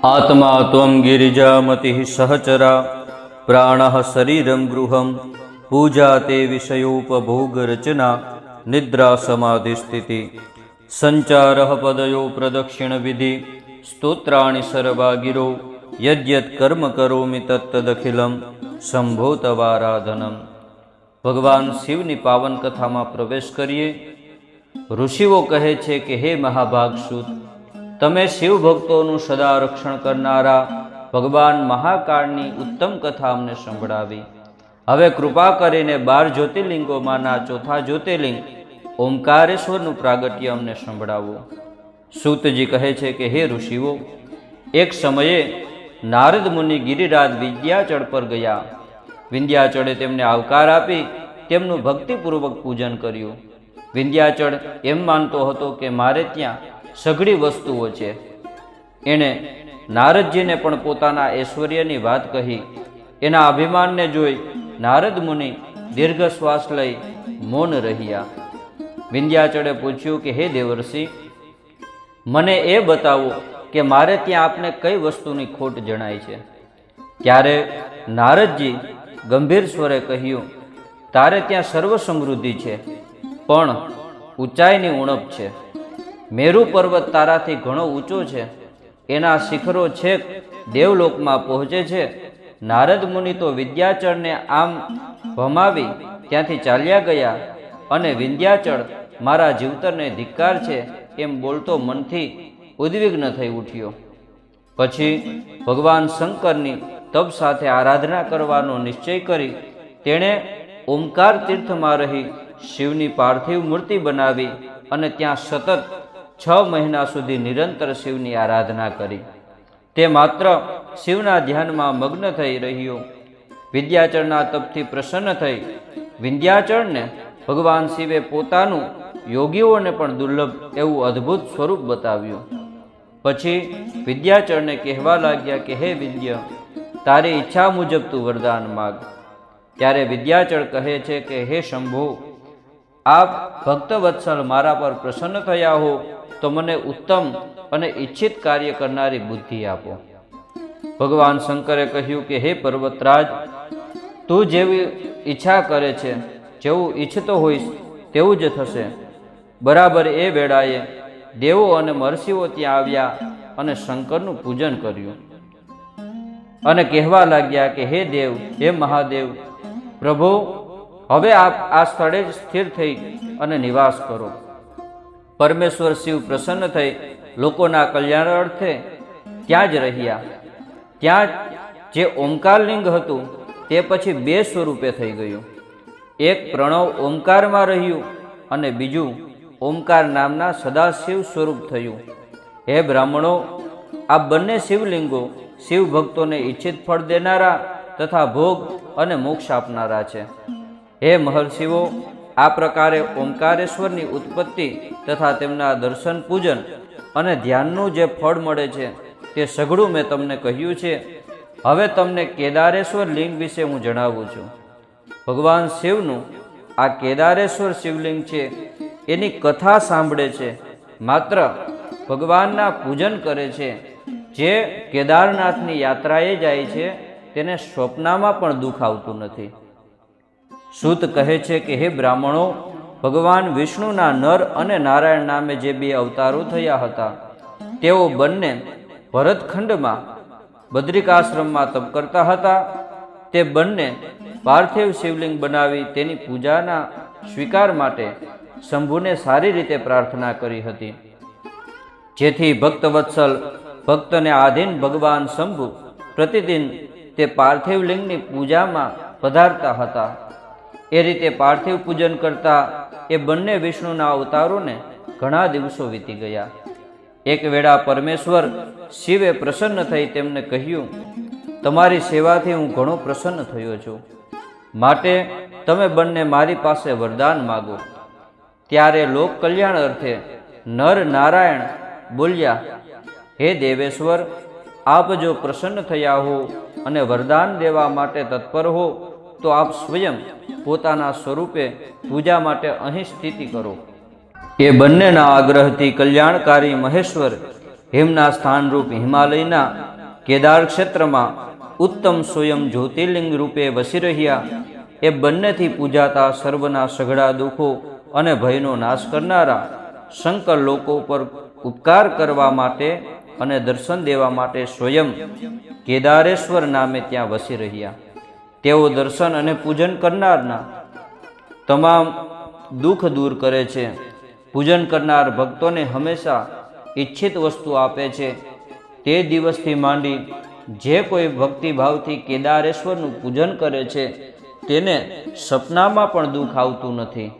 આત્મા ત્વં ગિરિજામતિ સહચરા પ્રાણ શરીરમ ગૃહમ પૂજા તે વિષયોપભોગરચના નિદ્રા સમાધિસ્થિતિ સંચાર પદયો પ્રદક્ષિણ વિધિ સ્તોત્રાણી સર્વા ગિરો યદ્યત કર્મ કરોમિ તત્તદખિલમ સંભોતવારાધનમ ભગવાન શિવની પાવન કથામાં પ્રવેશ કરીએ ઋષિઓ કહે છે કે હે મહાભાગસુત તમે શિવ ભક્તોનું સદા રક્ષણ કરનારા ભગવાન મહાકાળની ઉત્તમ કથા અમને સંભળાવી. હવે કૃપા કરીને બાર જ્યોતિર્લિંગોમાંના ચોથા જ્યોતિર્લિંગ ઓમકારેશ્વરનું પ્રાગટ્ય અમને સંભળાવો. સૂતજી કહે છે કે, હે ઋષિઓ, એક સમયે નારદ મુનિ ગિરિરાજ વિદ્યાચળ પર ગયા. વિંધ્યાચળે તેમને આવકાર આપી, તેમનું ભક્તિપૂર્વક પૂજન કર્યું. વિંધ્યાચળ એમ માનતો હતો કે, મારે ત્યાં સઘળી વસ્તુઓ છે. એણે નારદજીને પણ પોતાના ઐશ્વર્યની વાત કહી. એના અભિમાનને જોઈ નારદ મુનિ દીર્ઘ શ્વાસ લઈ મૌન રહ્યા. વિંધ્યાચળે પૂછ્યું કે, હે દેવર્ષિ, મને એ બતાવો કે મારે ત્યાં આપને કઈ વસ્તુની ખોટ જણાય છે? ત્યારે નારદજી ગંભીર સ્વરે કહ્યું, તારે ત્યાં સર્વ સમૃદ્ધિ છે, પણ ઊંચાઈની ઉણપ છે. મેરુ પર્વત તારાથી ઘણો ઊંચો છે. એના શિખરો છેક દેવલોકમાં પહોંચે છે. નારદ મુનિ તો વિદ્યાચળને આમ ભમાવી ત્યાંથી ચાલ્યા ગયા અને વિંધ્યાચળ મારા જીવતરને ધિક્કાર છે એમ બોલતો મનથી ઉદ્વિગ્ન થઈ ઉઠ્યો. પછી ભગવાન શંકરની તપ સાથે આરાધના કરવાનો નિશ્ચય કરી તેણે ઓમકાર તીર્થમાં રહી શિવની પાર્થિવ મૂર્તિ બનાવી અને ત્યાં સતત છ મહિના સુધી નિરંતર શિવની આરાધના કરી. તે માત્ર શિવના ધ્યાનમાં મગ્ન થઈ રહ્યો. વિદ્યાચળના તપથી પ્રસન્ન થઈ. વિંધ્યાચળને ભગવાન શિવે પોતાનું યોગીઓને પણ દુર્લભ એવું અદ્ભુત સ્વરૂપ બતાવ્યું. પછી વિદ્યાચળને કહેવા લાગ્યા કે, હે વિદ્ય તારી ઈચ્છા મુજબ તું વરદાન માગ. ત્યારે વિદ્યાચળ કહે છે કે, હે શંભુ આપ ભક્તવત્સલ મારા પર પ્રસન્ન થયા હો, તો મને ઉત્તમ અને ઈચ્છિત કાર્ય કરનારી બુદ્ધિ આપો. ભગવાન શંકરે કહ્યું કે, હે પર્વતરાજ, તું જેવી ઈચ્છા કરે છે, જેવું ઈચ્છતો હોઈશ, તેવું જ થશે. બરાબર એ વેળાએ દેવો અને મહર્ષિઓ ત્યાં આવ્યા અને શંકરનું પૂજન કર્યું. અને કહેવા લાગ્યા કે, હે દેવ, હે મહાદેવ, પ્રભુ હવે આપ આ સ્થળે જ સ્થિર થઈ અને નિવાસ કરો. પરમેશ્વર શિવ પ્રસન્ન થઈ, લોકોના કલ્યાણ અર્થે ત્યાં જ રહ્યા. ત્યાં જે ઓમકારલિંગ હતું, તે પછી બે સ્વરૂપે થઈ ગયું. એક પ્રણવ ઓમકારમાં રહ્યું અને બીજું ઓમકાર નામના સદાશિવ સ્વરૂપ થયું. હે બ્રાહ્મણો, આ બંને શિવલિંગો શિવ ભક્તોને ઈચ્છિત ફળ દેનારા તથા ભોગ અને મોક્ષ આપનારા છે. હે મહર્ષિઓ, આ પ્રકારે ઓમકારેશ્વરની ઉત્પત્તિ તથા તેમના દર્શન પૂજન અને ધ્યાનનું જે ફળ મળે છે તે સઘળું મેં તમને કહ્યું છે. હવે તમને કેદારેશ્વર લિંગ વિશે હું જણાવું છું. ભગવાન શિવનું આ કેદારેશ્વર શિવલિંગ છે, એની કથા સાંભળે છે. માત્ર ભગવાનના પૂજન કરે છે, જે કેદારનાથની યાત્રાએ જાય છે, તેને સ્વપ્નામાં પણ દુઃખ આવતું નથી. સૂત કહે છે કે, હે બ્રાહ્મણો, ભગવાન વિષ્ણુના નર અને નારાયણ નામે જે બે અવતારો થયા હતા, તેઓ બંને ભરતખંડમાં, બદ્રિકાશ્રમમાં તપ કરતા હતા. તે બંને પાર્થિવ શિવલિંગ બનાવી તેની પૂજાના સ્વીકાર માટે શંભુને સારી રીતે પ્રાર્થના કરી હતી. જેથી ભક્તવત્સલ, ભક્તને આધીન ભગવાન શંભુ પ્રતિદિન તે પાર્થિવ લિંગની પૂજામાં પધારતા હતા. એ રીતે પાર્થિવ પૂજન કરતા એ બંને વિષ્ણુના અવતારોને ઘણા દિવસો વીતી ગયા. એક વેળા પરમેશ્વર શિવે પ્રસન્ન થઈ તેમને કહ્યું, તમારી સેવાથી હું ઘણો પ્રસન્ન થયો છું. માટે તમે બંને મારી પાસે વરદાન માગો. ત્યારે લોક કલ્યાણ અર્થે નર નારાયણ બોલ્યા, હે દેવેશ્વર, આપ જો પ્રસન્ન થયા હો અને વરદાન દેવા માટે તત્પર હો તો આપ સ્વયં પોતાના સ્વરૂપે પૂજા માટે અહીં સ્થિતિ કરો. એ બંનેના આગ્રહથી કલ્યાણકારી મહેશ્વર હિમના સ્થાનરૂપ હિમાલયના કેદાર ક્ષેત્રમાં ઉત્તમ સ્વયં જ્યોતિર્લિંગ રૂપે વસી રહ્યા, એ બંનેથી પૂજાતા સર્વના સઘળા દુઃખો અને ભયનો નાશ કરનારા શંકર લોકો પર ઉપકાર કરવા માટે અને દર્શન દેવા માટે સ્વયં કેદારેશ્વર નામે ત્યાં વસી રહ્યા. તેઓ દર્શન અને પૂજન કરનારના તમામ દુઃખ દૂર કરે છે. પૂજન કરનાર ભક્તોને હંમેશા ઈચ્છિત વસ્તુ આપે છે. તે દિવસથી માંડી જે કોઈ ભક્તિભાવથી કેદારેશ્વરનું પૂજન કરે છે, તેને સપનામાં પણ દુઃખ આવતું નથી.